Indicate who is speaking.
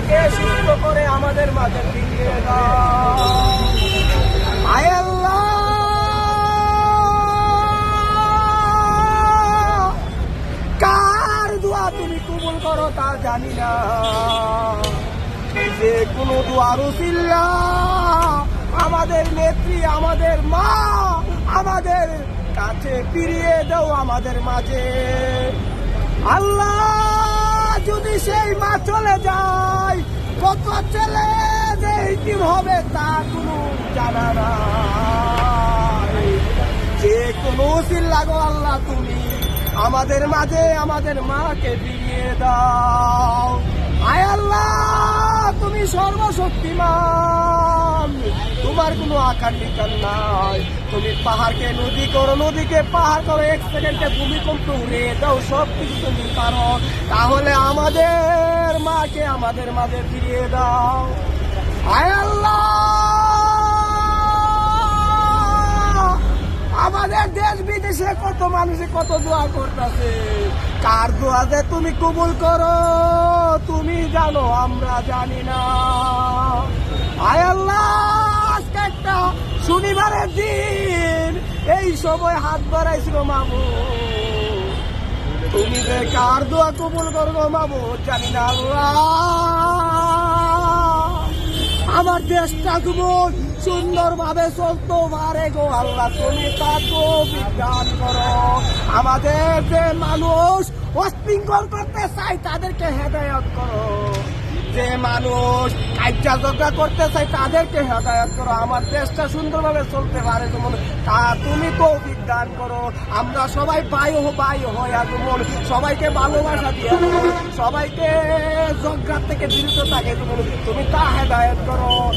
Speaker 1: দেশটাকে সুস্থ করে আমাদের মাঝে ফিরিয়ে কার দোয়া তুমি কবুল করো তা জানি না। যে কোনো আমাদের নেত্রী, আমাদের মা, আমাদের কাছে ফিরিয়ে দাও আমাদের মাঝে। আল্লাহ! সেই মা চলে যায়, কত ছেলে যে ইতিম হবে তা কোনো জানা নাই। যে কোনো সিল লাগো আল্লাহ তুমি, আমাদের মাঝে আমাদের মাকে বিয়ে দাও। আয় আল্লাহ, তুমি সর্বশক্তিমান। তোমার কোনো আকার নিকার নাই। তুমি পাহাড়কে নদী করো, নদীকে পাহাড় করো, এক সেকেন্ডে ভূমিকম্প উড়িয়ে দাও সব কিছু তুমি পারো। তাহলে আমাদের মাকে আমাদের মাঝে ফিরিয়ে দাও। আয় আল্লাহ! আমাদের দেশ বিদেশে কত মানুষে কত দোয়া করতেছে। কার দোয়া যে তুমি কবুল করো? তুমি জানো, আমরা জানি না। দিন এই সময় হাত বাড়াইছিল মামু। তুমি যে কার দোয়া কবুল করব মামু, জানি না আমার দেশটা তুমি সুন্দর ভাবে চলতো পারে গো আল্লাহ, তুমি তাকে বিজ্ঞান করো। আমাদের যে মানুষ অশৃঙ্খল করতে চাই তাদেরকে হেদায়ত করো। যে মানুষ কাজটা যোগা করতে চাই তাদেরকে হেদায়ত করো। আমার দেশটা সুন্দরভাবে চলতে পারে যেমন। তা তুমি তো অভিজ্ঞান করো। আমরা সবাই ভাই হো ভাই হয় আর যেমন। সবাইকে ভালোবাসা দিয়ে সবাইকে যজ্ঞার থেকে বিরত থাকে যেমন। তুমি তা হেদায়ত করো।